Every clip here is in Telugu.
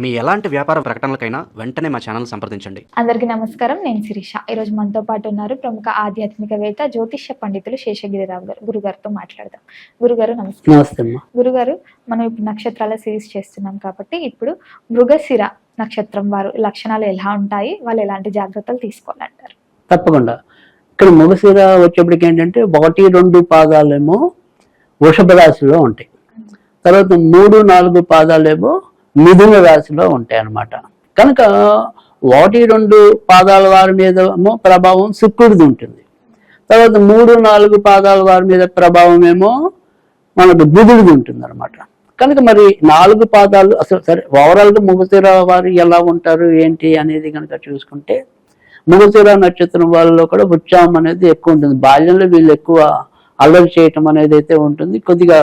మీ ఎలాంటి వ్యాపార ప్రకటనలకైనా వెంటనే మా ఛానల్ సంప్రదించండి. అందరికీ నమస్కారం నేను శిరీష. ఈరోజు మనతో పాటు ఉన్నారు ప్రముఖ ఆధ్యాత్మికవేత్త జ్యోతిష్య పండితులు శేషగిరిరావు గారు. గురుగారితో మాట్లాడదాం. గురుగారు నమస్కారం నమస్తే అమ్మా. గురుగారు మనం ఇప్పుడు నక్షత్రాల సిరీస్ చేస్తున్నాం కాబట్టి ఇప్పుడు మృగశిర నక్షత్రం వారు లక్షణాలు ఎలా ఉంటాయి వాళ్ళు ఎలాంటి జాగ్రత్తలు తీసుకోవాలంటారు? తప్పకుండా. ఇక్కడ మొగసీర వచ్చేప్పటికి ఏంటంటే ఒకటి రెండు పాదాలేమో వృషభ రాశిలో ఉంటాయి. తర్వాత మూడు నాలుగు పాదాలేమో మిథున రాశిలో ఉంటాయి అన్నమాట కనుక ఒకటి రెండు పాదాల వారి మీద ఏమో ప్రభావం శుక్రుడిది ఉంటుంది. తర్వాత మూడు నాలుగు పాదాల వారి మీద ప్రభావం ఏమో మనకు బుధుడిది ఉంటుంది అనమాట కనుక మరి నాలుగు పాదాలు అసలు సరే ఓవరాల్గా ముగతిర వారు ఎలా ఉంటారు ఏంటి అనేది కనుక చూసుకుంటే ముగతిర నక్షత్రం వాళ్ళలో కూడా ఉత్సాహం అనేది ఎక్కువ ఉంటుంది. బాల్యంలో వీళ్ళు ఎక్కువ అల్లరి చేయటం అనేది అయితే ఉంటుంది. కొద్దిగా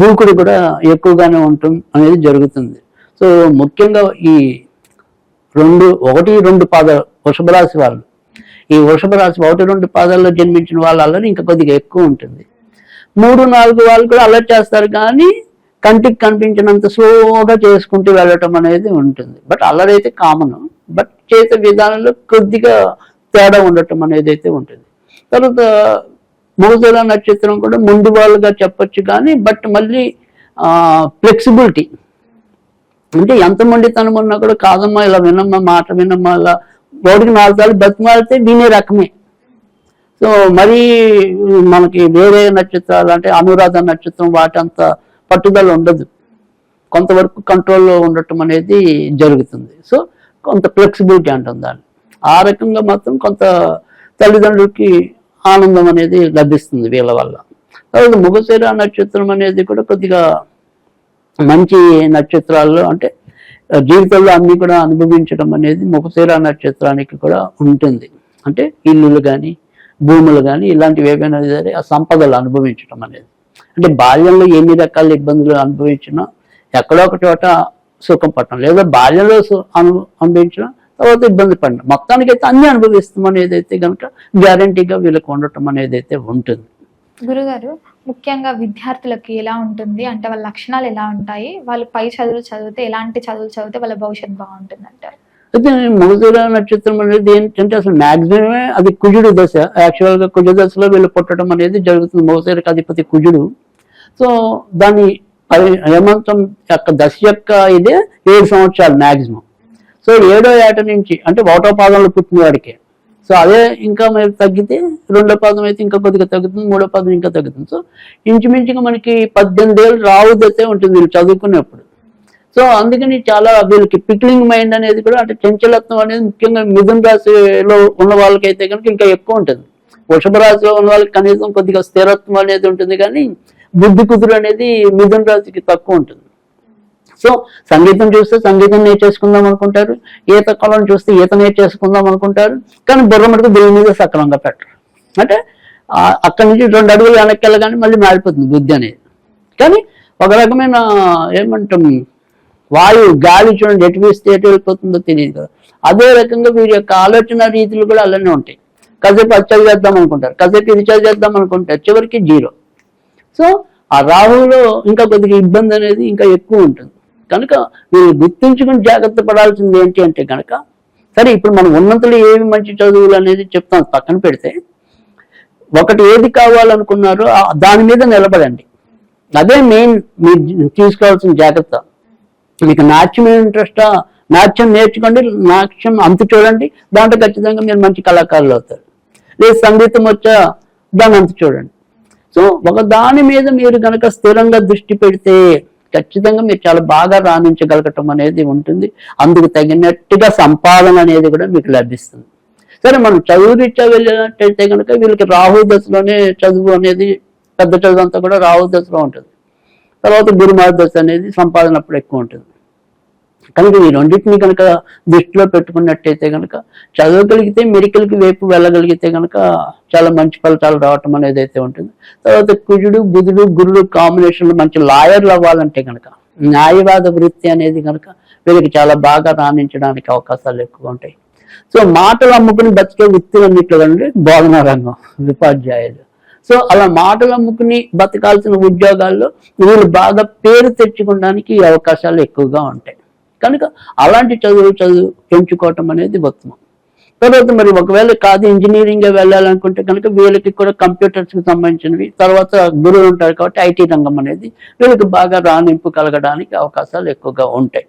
దూకుడు కూడా ఎక్కువగానే ఉంటుంది అనేది జరుగుతుంది. సో ముఖ్యంగా ఈ రెండు ఒకటి రెండు పాదాలు వృషభ రాశి వాళ్ళు ఈ వృషభ రాశి ఒకటి రెండు పాదాల్లో జన్మించిన వాళ్ళలో ఇంకా కొద్దిగా ఎక్కువ ఉంటుంది. మూడు నాలుగు వాళ్ళు కూడా అలర్ట్ చేస్తారు కానీ కంటికి కనిపించినంత స్లోగా చేసుకుంటూ వెళ్ళటం అనేది ఉంటుంది. బట్ అల్లరి అయితే కామన్. బట్ చేసే విధానంలో కొద్దిగా తేడా ఉండటం అనేది అయితే ఉంటుంది. తర్వాత మూసల నక్షత్రం కూడా ముందు వాళ్ళుగా చెప్పొచ్చు కానీ బట్ మళ్ళీ ఫ్లెక్సిబిలిటీ అంటే ఎంత మొండితనం ఉన్నా కూడా కాదమ్మా ఇలా వినమ్మా మాట వినమ్మా ఇలా బోడికి నాలుగు సార్లు బతిమాలితే వినే రకమే. సో మరి మనకి వేరే నక్షత్రాలు అంటే అనురాధ నక్షత్రం వాటంత పట్టుదల ఉండదు. కొంతవరకు కంట్రోల్లో ఉండటం అనేది జరుగుతుంది. సో కొంత ఫ్లెక్సిబిలిటీ అంటుంది దాన్ని. ఆ రకంగా మాత్రం కొంత తల్లిదండ్రులకి ఆనందం అనేది లభిస్తుంది వీళ్ళ వల్ల. తర్వాత ముగశిర నక్షత్రం అనేది కూడా కొద్దిగా మంచి నక్షత్రాల్లో అంటే జీవితంలో అన్ని కూడా అనుభవించడం అనేది ముఖశిర నక్షత్రానికి కూడా ఉంటుంది. అంటే ఇల్లులు కానీ భూములు కానీ ఇలాంటివి ఏవైనా సరే ఆ సంపదలు అనుభవించడం అనేది. అంటే బాల్యంలో ఎన్ని రకాల ఇబ్బందులు అనుభవించినా ఎక్కడో ఒక చోట సుఖం పట్టడం లేదా బాల్యంలో సు- అను తర్వాత ఇబ్బంది పడడం మొత్తానికైతే అన్ని అనుభవిస్తాం అనేది అయితే కనుక గ్యారంటీగా వీళ్ళకి ఉండటం అనేది అయితే ఉంటుంది. గురుగారు ముఖ్యంగా విద్యార్థులకి ఎలా ఉంటుంది? అంటే వాళ్ళ లక్షణాలు ఎలా ఉంటాయి? వాళ్ళు పై చదువులు చదివితే ఎలాంటి చదువులు చదివితే వాళ్ళ భవిష్యత్తు బాగుంటుంది అంటారు అయితే మగధీర నక్షత్రం అనేది ఏంటంటే అసలు మాక్సిమమే అది కుజుడు దశ. యాక్చువల్గా కుజ దశలో వీళ్ళు పుట్టడం అనేది జరుగుతుంది. మగధీరకు అధిపతి కుజుడు. సో దాని హేమంతం యొక్క దశ యొక్క ఇదే ఏడు సంవత్సరాలు మాక్సిమం సో ఏడో ఏట నుంచి అంటే ఒకటో పాదంలో పుట్టిన వాడికి. సో అదే ఇంకా మరి తగ్గితే రెండో పాదం అయితే ఇంకా కొద్దిగా తగ్గుతుంది మూడో పాదం ఇంకా తగ్గుతుంది. సో ఇంచుమించుగా మనకి పద్దెనిమిది ఏళ్ళు రావు ఉంటుంది వీళ్ళు చదువుకునేప్పుడు. సో అందుకని చాలా వీళ్ళకి పిక్లింగ్ మైండ్ అనేది కూడా అంటే చంచలత్వం అనేది ముఖ్యంగా మిథున్ రాశిలో ఉన్న వాళ్ళకైతే కనుక ఇంకా ఎక్కువ ఉంటుంది. వృషభ రాశిలో ఉన్న వాళ్ళకి కనీసం కొద్దిగా స్థిరత్వం అనేది ఉంటుంది కానీ బుద్ధి కుదురు అనేది మిథున రాశికి తక్కువ ఉంటుంది. సో సంగీతం చూస్తే సంగీతం నేర్చేసుకుందాం అనుకుంటారు. ఈత కొలను చూస్తే ఈత నేర్చేసుకుందాం అనుకుంటారు. కానీ బుర్ర మటుకు దేని మీద సక్రమంగా పెట్టరు. అంటే అక్కడి నుంచి రెండు అడుగులు వెనక్కి వెళ్ళగానే మళ్ళీ మారిపోతుంది బుద్ధి అనేది. కానీ ఒక రకమైన ఏమంటాం వాయువు గాలి చూడండి ఎటు వేస్తే ఎటు వెళ్ళిపోతుందో తెలియదు కదా. అదే రకంగా వీరి యొక్క ఆలోచన రీతులు కూడా అలానే ఉంటాయి. కాసేపు అది చేద్దాం అనుకుంటారు. కాసేపు ఇది చేద్దాం అనుకుంటారు. చివరికి జీరో. సో ఆ రాహువులో ఇంకా కొద్దిగా ఇబ్బంది అనేది ఇంకా ఎక్కువ ఉంటుంది. కనుక మీరు గుర్తించుకుని జాగ్రత్త పడాల్సింది ఏంటి అంటే కనుక సరే ఇప్పుడు మనం ఉన్నంతలో ఏమి మంచి చదువులు అనేది చెప్తాం పక్కన పెడితే ఒకటి ఏది కావాలనుకున్నారో దాని మీద నిలబడండి. అదే మెయిన్ మీరు తీసుకోవాల్సిన జాగ్రత్త. మీకు నాట్యం ఇంట్రెస్టా నాట్యం నేర్చుకోండి నాట్యం అంత చూడండి దాంట్లో ఖచ్చితంగా మీరు మంచి కళాకారులు అవుతారు. లేదు సంగీతం వచ్చా దాన్ని అంత చూడండి. సో ఒక దాని మీద మీరు కనుక స్థిరంగా దృష్టి పెడితే ఖచ్చితంగా మీరు చాలా బాగా రాణించగలగటం అనేది ఉంటుంది. అందుకు తగినట్టుగా సంపాదన అనేది కూడా మీకు లభిస్తుంది. సరే మనం చదువు రీత్యా వెళ్ళినట్టయితే కనుక వీళ్ళకి రాహు దశలోనే చదువు అనేది పెద్ద చదువు అంతా కూడా రాహు దశలో ఉంటుంది. తర్వాత గురుమార దశ అనేది సంపాదన అప్పుడు ఎక్కువ ఉంటుంది. కనుక ఈ రెండింటిని కనుక దృష్టిలో పెట్టుకున్నట్టయితే కనుక చదవగలిగితే మెడికల్కి వైపు వెళ్ళగలిగితే కనుక చాలా మంచి ఫలితాలు రావటం అనేది అయితే ఉంటుంది. తర్వాత కుజుడు బుధుడు గురుడు కాంబినేషన్లో మంచి లాయర్లు అవ్వాలంటే కనుక న్యాయవాద వృత్తి అనేది కనుక వీళ్ళకి చాలా బాగా రాణించడానికి అవకాశాలు ఎక్కువ ఉంటాయి. సో మాటలు అమ్ముకుని బతికే వృత్తులన్నిట్లో కంటే బోధనా రంగం ఉపాధ్యాయులు. సో అలా మాటలు అమ్ముకుని బతకాల్సిన ఉద్యోగాల్లో వీళ్ళు బాగా పేరు తెచ్చుకోవడానికి అవకాశాలు ఎక్కువగా ఉంటాయి. కనుక అలాంటి చదువు చదువు పెంచుకోవటం అనేది ఉత్తమం. తర్వాత మరి ఒకవేళ కాదు ఇంజనీరింగ్ వెళ్ళాలనుకుంటే కనుక వీళ్ళకి కూడా కంప్యూటర్స్కి సంబంధించినవి తర్వాత గురువులు ఉంటారు కాబట్టి ఐటీ రంగం అనేది వీళ్ళకి బాగా రాణింపు కలగడానికి అవకాశాలు ఎక్కువగా ఉంటాయి.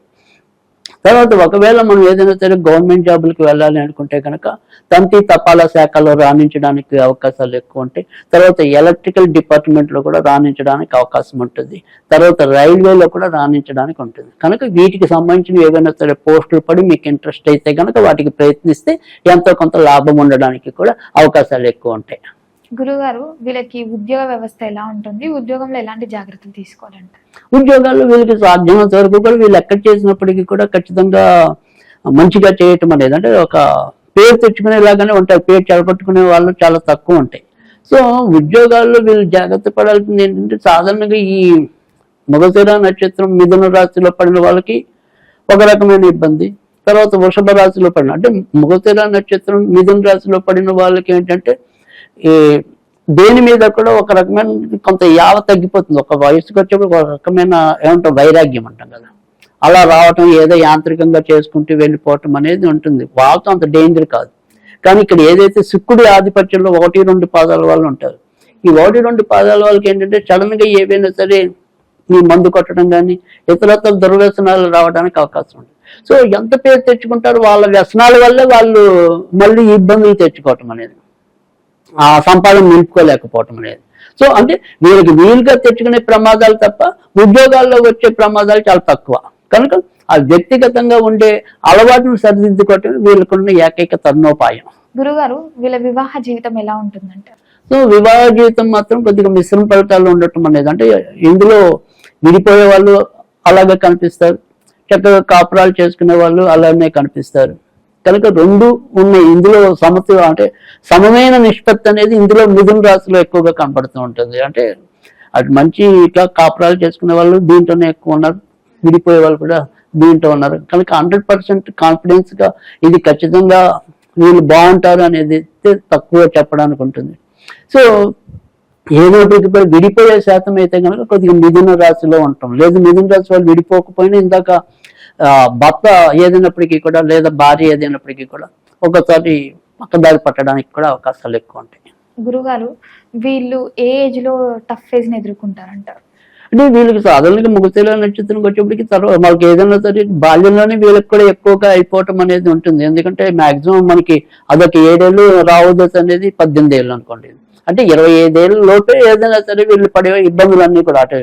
తర్వాత ఒకవేళ మనం ఏదైనా సరే గవర్నమెంట్ జాబులకు వెళ్ళాలి అనుకుంటే కనుక తంతి తపాలా శాఖలో రాణించడానికి అవకాశాలు ఎక్కువ ఉంటాయి. తర్వాత ఎలక్ట్రికల్ డిపార్ట్మెంట్లో కూడా రాణించడానికి అవకాశం ఉంటుంది. తర్వాత రైల్వేలో కూడా రాణించడానికి ఉంటుంది. కనుక వీటికి సంబంధించిన ఏవైనా సరే పోస్టులు పడి మీకు ఇంట్రెస్ట్ అయితే కనుక వాటికి ప్రయత్నిస్తే ఎంతో కొంత లాభం ఉండడానికి కూడా అవకాశాలు ఎక్కువ ఉంటాయి. గురుగారు వీళ్ళకి ఉద్యోగ వ్యవస్థ ఎలా ఉంటుంది? ఉద్యోగంలో ఎలాంటి జాగ్రత్తలు తీసుకోవాలంట ఉద్యోగాలు వీళ్ళకి సాధ్యమైనంత వరకు కూడా వీళ్ళు ఎక్కడ చేసినప్పటికీ కూడా ఖచ్చితంగా మంచిగా చేయటం అనేది అంటే ఒక పేరు తెచ్చుకునేలాగానే ఉంటాయి. పేరు చెడగొట్టుకునే వాళ్ళు చాలా తక్కువ ఉంటాయి. సో ఉద్యోగాల్లో వీళ్ళు జాగ్రత్త పడాల్సింది ఏంటంటే సాధారణంగా ఈ మగసిర నక్షత్రం మిథున రాశిలో పడిన వాళ్ళకి ఒక రకమైన ఇబ్బంది. తర్వాత వృషభ రాశిలో పడిన అంటే మగసిర నక్షత్రం మిథున రాశిలో పడిన వాళ్ళకి ఏంటంటే ఈ దేని మీద కూడా ఒక రకమైన కొంత యావ తగ్గిపోతుంది. ఒక వయసుకి వచ్చేప్పుడు ఒక రకమైన ఏమంటాం వైరాగ్యం అంటాం కదా. అలా రావటం ఏదో యాంత్రికంగా చేసుకుంటూ వెళ్ళిపోవటం అనేది ఉంటుంది. వాళ్ళతో అంత డేంజర్ కాదు. కానీ ఇక్కడ ఏదైతే శుక్కుడి ఆధిపత్యంలో ఒకటి రెండు పాదాల వాళ్ళు ఉంటారు. ఈ ఒకటి రెండు పాదాల వాళ్ళకి ఏంటంటే సడన్గా ఏవైనా సరే ఈ మందు కొట్టడం కానీ ఇతరత్ర దుర్వ్యసనాలు రావడానికి అవకాశం ఉంది సో ఎంత పేరు తెచ్చుకుంటారో? వాళ్ళ వ్యసనాల వల్లే వాళ్ళు మళ్ళీ ఇబ్బందులు తెచ్చుకోవటం అనేది. ఆ సంపాదన నిలుపుకోలేకపోవటం అనేది సో అంటే వీళ్ళకి వీలుగా తెచ్చుకునే ప్రమాదాలు తప్ప ఉద్యోగాల్లో వచ్చే ప్రమాదాలు చాలా తక్కువ. కనుక ఆ వ్యక్తిగతంగా ఉండే అలవాటును సరిదిద్దుకోవటం వీళ్ళకున్న ఏకైక తరుణోపాయం. గురుగారు వీళ్ళ వివాహ జీవితం ఎలా ఉంటుందంటారు సో వివాహ జీవితం మాత్రం కొద్దిగా మిశ్రమ ఫలితాలు ఉండటం అనేది అంటే ఇందులో విడిపోయే వాళ్ళు అలాగే కనిపిస్తారు చక్కగా కాపురాలు చేసుకునే వాళ్ళు అలానే కనిపిస్తారు. కనుక రెండు ఉన్నాయి ఇందులో సమత అంటే సమమైన నిష్పత్తి అనేది ఇందులో మిథున రాశిలో ఎక్కువగా కనపడుతూ ఉంటుంది. అంటే అటు మంచి ఇట్లా కాపురాలు చేసుకునే వాళ్ళు దీంట్లోనే ఎక్కువ ఉన్నారు. విడిపోయే వాళ్ళు కూడా దీంట్లో ఉన్నారు. కనుక హండ్రెడ్ పర్సెంట్ కాన్ఫిడెన్స్గా ఇది ఖచ్చితంగా వీళ్ళు బాగుంటారు అనేది అయితే తక్కువ చెప్పడానికి ఉంటుంది. సో ఏదో ఇప్పుడు విడిపోయే శాతం అయితే కనుక కొద్దిగా మిథున రాశిలో ఉంటాం. లేదు మిథున రాశి వాళ్ళు విడిపోకపోయినా ఇందాక భర్త ఏదైనప్పటికీ కూడా లేదా భార్య ఏదైనప్పటికీ కూడా ఒకసారి పక్కదారి పట్టడానికి కూడా అవకాశాలు ఎక్కువ ఉంటాయి. గురుగారు వీళ్ళు ఏ ఏజ్లో టఫ్ ఫేజ్ని ఎదుర్కొంటారంటారు అంటే వీళ్ళకి సాధారణంగా ముగశీల నక్షత్రంకి వచ్చేప్పటికి తర్వాత మనకి ఏదైనా సరే బాల్యంలోనే వీళ్ళకి కూడా ఎక్కువగా అయిపోవటం అనేది ఉంటుంది. ఎందుకంటే మాక్సిమం మనకి అదొక ఏడేళ్ళు రావదశ అనేది పద్దెనిమిది ఏళ్ళు అనుకోండి. అంటే ఇరవై ఐదేళ్ళ లోపే ఏదైనా సరే వీళ్ళు పడే ఇబ్బందులన్నీ కూడా అటు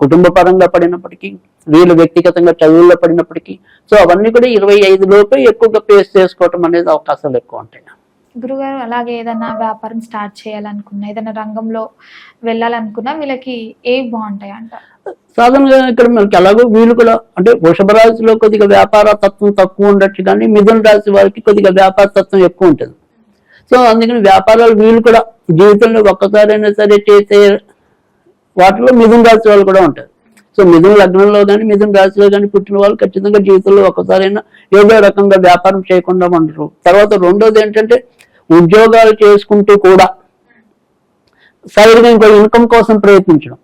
కుటుంబ పరంగా పడినప్పటికీ వీళ్ళు వ్యక్తిగతంగా చదువుల్లో పడినప్పటికీ సో అవన్నీ కూడా ఇరవై ఐదు లోపే ఎక్కువగా ఫేస్ చేసుకోవటం అనేది అవకాశాలు ఎక్కువ ఉంటాయి. గురుగారు అలాగే ఏదైనా వ్యాపారం స్టార్ట్ చేయాలనుకున్నా ఏదైనా రంగంలో వెళ్ళాలనుకున్నా వీళ్ళకి ఏ బాగుంటాయి అంటారు సాధారణంగా ఇక్కడ మనకి ఎలాగో వీళ్ళు కూడా అంటే వృషభ రాశిలో కొద్దిగా వ్యాపార తత్వం తక్కువ ఉండొచ్చు కానీ మిథున రాశి వారికి కొద్దిగా వ్యాపార తత్వం ఎక్కువ ఉంటుంది. సో అందుకని వ్యాపారాలు వీళ్ళు కూడా జీవితంలో ఒక్కసారైనా సరే చేసే వాటిలో మిథున రాశి వాళ్ళు కూడా ఉంటారు. సో మిథున లగ్నంలో కానీ మిథున రాశిలో కానీ పుట్టిన వాళ్ళు ఖచ్చితంగా జీవితంలో ఒక్కసారైనా ఏదో రకంగా వ్యాపారం చేయకుండా ఉండరు. తర్వాత రెండోది ఏంటంటే ఉద్యోగాలు చేసుకుంటూ కూడా సైడ్గా ఇంకో ఇన్కమ్ కోసం ప్రయత్నించడం.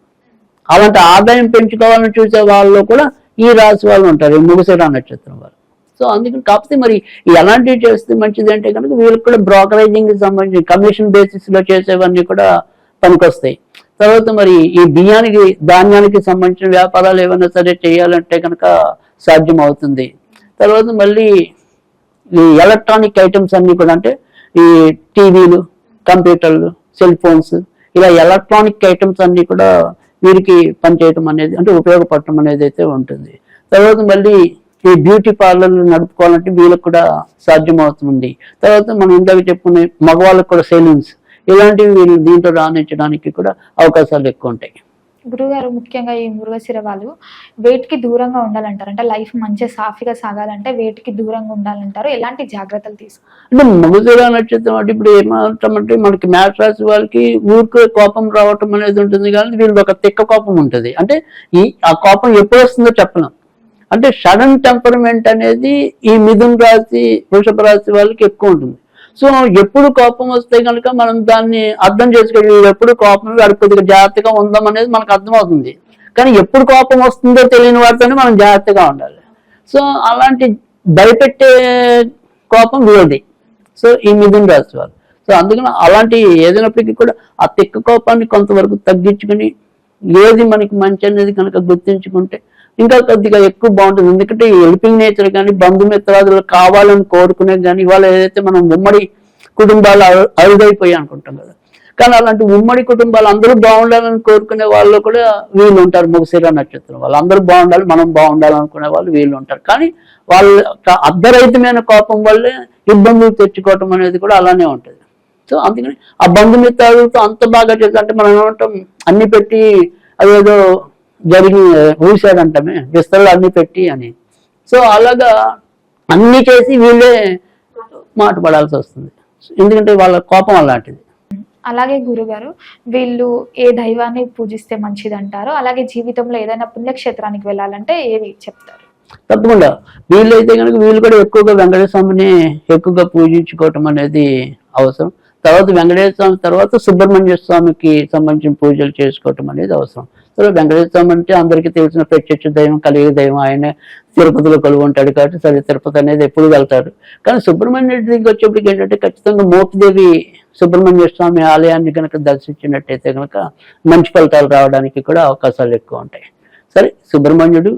అలాంటి ఆదాయం పెంచుకోవాలని చూసే వాళ్ళు కూడా ఈ రాశి వాళ్ళు ఉంటారు ఈ ముగిసేట నక్షత్రం వాళ్ళు. సో అందుకని కాకపోతే మరి ఎలాంటివి చేస్తే మంచిది అంటే కనుక వీళ్ళకి కూడా బ్రోకరేజింగ్ సంబంధించి కమిషన్ బేసిస్లో చేసేవన్నీ కూడా పనికొస్తాయి. తర్వాత మరి ఈ బియ్యానికి ధాన్యానికి సంబంధించిన వ్యాపారాలు ఏమైనా సరే చేయాలంటే కనుక సాధ్యం అవుతుంది తర్వాత మళ్ళీ ఈ ఎలక్ట్రానిక్ ఐటమ్స్ అన్ని కూడా అంటే ఈ టీవీలు కంప్యూటర్లు సెల్ ఫోన్స్ ఇలా ఎలక్ట్రానిక్ ఐటమ్స్ అన్ని కూడా వీరికి పనిచేయటం అనేది అంటే ఉపయోగపడటం అనేది అయితే ఉంటుంది. తర్వాత మళ్ళీ ఈ బ్యూటీ పార్లర్లు నడుపుకోవాలంటే వీళ్ళకి కూడా సాధ్యం అవుతుంది తర్వాత మనం ఇందాక చెప్పుకునే మగవాళ్ళకి కూడా సెలూన్స్. ఇలాంటివి వీళ్ళు దీంట్లో రాణించడానికి కూడా అవకాశాలు ఎక్కువ ఉంటాయి. గురుగారు ముఖ్యంగా ఈ మృగశిర వాళ్ళు వేటికి దూరంగా ఉండాలంటారు? అంటే లైఫ్ మంచిగా సాఫీగా సాగాలంటే వేటికి దూరంగా ఉండాలంటారు? ఎలాంటి జాగ్రత్తలు తీసుకో? అంటే మగధీర నక్షత్రం అంటే ఇప్పుడు ఏమంటామంటే మనకి మ్యాథ్ రాసి వాళ్ళకి ఊరికే కోపం రావటం అనేది ఉంటుంది కానీ వీళ్ళకి ఒక తిక్క కోపం ఉంటుంది. అంటే ఈ ఆ కోపం ఎప్పుడు వస్తుందో చెప్పలేం. అంటే సడన్ టెంపర్మెంట్ అనేది ఈ మిథున్ రాశి వృషభ రాశి వాళ్ళకి ఎక్కువ ఉంటుంది. సో ఎప్పుడు కోపం వస్తే కనుక మనం దాన్ని అర్థం చేసుకోవాలి. ఎప్పుడు కోపం వాడు కొద్దిగా జాగ్రత్తగా ఉందాం అనేది మనకు అర్థమవుతుంది. కానీ ఎప్పుడు కోపం వస్తుందో తెలియని వాడితోనే మనం జాగ్రత్తగా ఉండాలి. సో అలాంటి భయపెట్టే కోపం వీళ్ళది. సో ఈ మిథున్ రాశి వారు. సో అందుకని అలాంటి ఏదైనప్పటికీ కూడా ఆ తిక్క కోపాన్ని కొంతవరకు తగ్గించుకుని ఏది మనకి మంచి అనేది కనుక గుర్తించుకుంటే ఇంకా కొద్దిగా ఎక్కువ బాగుంటుంది. ఎందుకంటే హెల్పింగ్ నేచర్ కానీ బంధుమిత్రాదులు కావాలని కోరుకునే కానీ ఇవాళ ఏదైతే మనం ఉమ్మడి కుటుంబాలు అరుదైపోయాయి అనుకుంటాం కదా. కానీ అలాంటి ఉమ్మడి కుటుంబాలు అందరూ బాగుండాలని కోరుకునే వాళ్ళు కూడా వీళ్ళు ఉంటారు ముగశిర నక్షత్రం వాళ్ళు అందరూ బాగుండాలి మనం బాగుండాలనుకునే వాళ్ళు వీళ్ళు ఉంటారు కానీ వాళ్ళ అర్ధరహితమైన కోపం వల్లే ఇబ్బందులు తెచ్చుకోవటం అనేది కూడా అలానే ఉంటుంది. సో అందుకని ఆ బంధుమిత్రాలతో అంత బాగా చేసి అంటే మనం ఏమంటాం అన్ని పెట్టి అదేదో జరిగి ఊసాడంటమే విస్తరలు అన్ని పెట్టి అని. సో అలాగా అన్ని చేసి వీళ్ళే మాట పడాల్సి వస్తుంది. ఎందుకంటే వాళ్ళ కోపం అలాంటిది. అలాగే గురుగారు వీళ్ళు ఏ దైవాన్ని పూజిస్తే మంచిది అంటారు అలాగే జీవితంలో ఏదైనా పుణ్యక్షేత్రానికి వెళ్ళాలంటే ఏవి చెప్తారు? తప్పకుండా. వీళ్ళైతే కనుక వీళ్ళు కూడా ఎక్కువగా వెంకటేశ్వర స్వామిని ఎక్కువగా పూజించుకోవటం అనేది అవసరం. తర్వాత వెంకటేశ్వర స్వామి తర్వాత సుబ్రహ్మణ్య స్వామికి సంబంధించిన పూజలు చేసుకోవటం అనేది అవసరం. సో వెంకటేశ్వరం స్వామి అంటే అందరికీ తెలిసిన ప్రత్యక్ష దైవం కలిగే దైవం. ఆయన తిరుపతిలో కొలువు ఉంటాడు కాబట్టి సరే తిరుపతి అనేది ఎప్పుడు వెళ్తాడు. కానీ సుబ్రహ్మణ్య దగ్గరికి వచ్చేప్పటికి ఏంటంటే ఖచ్చితంగా మోపిదేవి సుబ్రహ్మణ్య స్వామి ఆలయాన్ని కనుక దర్శించినట్టయితే కనుక మంచి ఫలితాలు రావడానికి కూడా అవకాశాలు ఎక్కువ ఉంటాయి. సరే సుబ్రహ్మణ్యుడు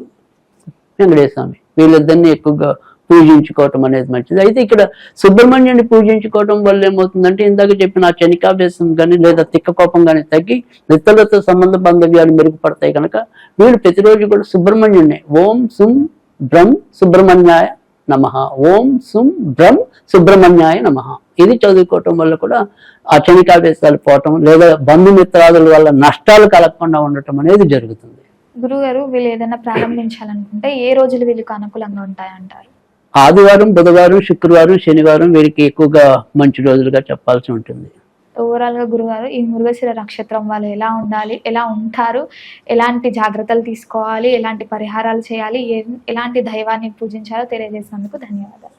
వెంకటేశ్వర స్వామి వీళ్ళిద్దరిని ఎక్కువగా పూజించుకోవటం అనేది మంచిది. అయితే ఇక్కడ సుబ్రహ్మణ్యుని పూజించుకోవటం వల్ల ఏమవుతుందంటే ఇందాక చెప్పిన ఆ చనికాభ్యాసం కానీ లేదా తిక్క కోపం కానీ తగ్గి ఇతరులతో సంబంధ బాంధవ్యాలు మెరుగుపడతాయి కనుక వీళ్ళు ప్రతిరోజు కూడా సుబ్రహ్మణ్యుని ఓం సుం బ్రహ్మ సుబ్రహ్మణ్యాయ నమ. ఓం సుం బ్రహ్మ సుబ్రహ్మణ్యాయ నమ. ఇది చదువుకోవటం వల్ల కూడా ఆ చనికావేశాలు పోవటం లేదా బంధుమిత్రాదుల వల్ల నష్టాలు కలగకుండా ఉండటం అనేది జరుగుతుంది. గురుగారు వీళ్ళు ఏదైనా ప్రారంభించాలనుకుంటే ఏ రోజులు వీళ్ళకి అనుకూలంగా ఉంటాయంటారు? ఆదివారం బుధవారం శుక్రవారం శనివారం వీరికి ఎక్కువగా మంచి రోజులుగా చెప్పాల్సి ఉంటుంది. ఓవరాల్గా గురుగారు ఈ మృగశిర నక్షత్రం వాళ్ళు ఎలా ఉండాలి ఎలా ఉంటారు ఎలాంటి జాగ్రత్తలు తీసుకోవాలి ఎలాంటి పరిహారాలు చేయాలి ఎలాంటి దైవాన్ని పూజించాలో తెలియజేసినందుకు ధన్యవాదాలు.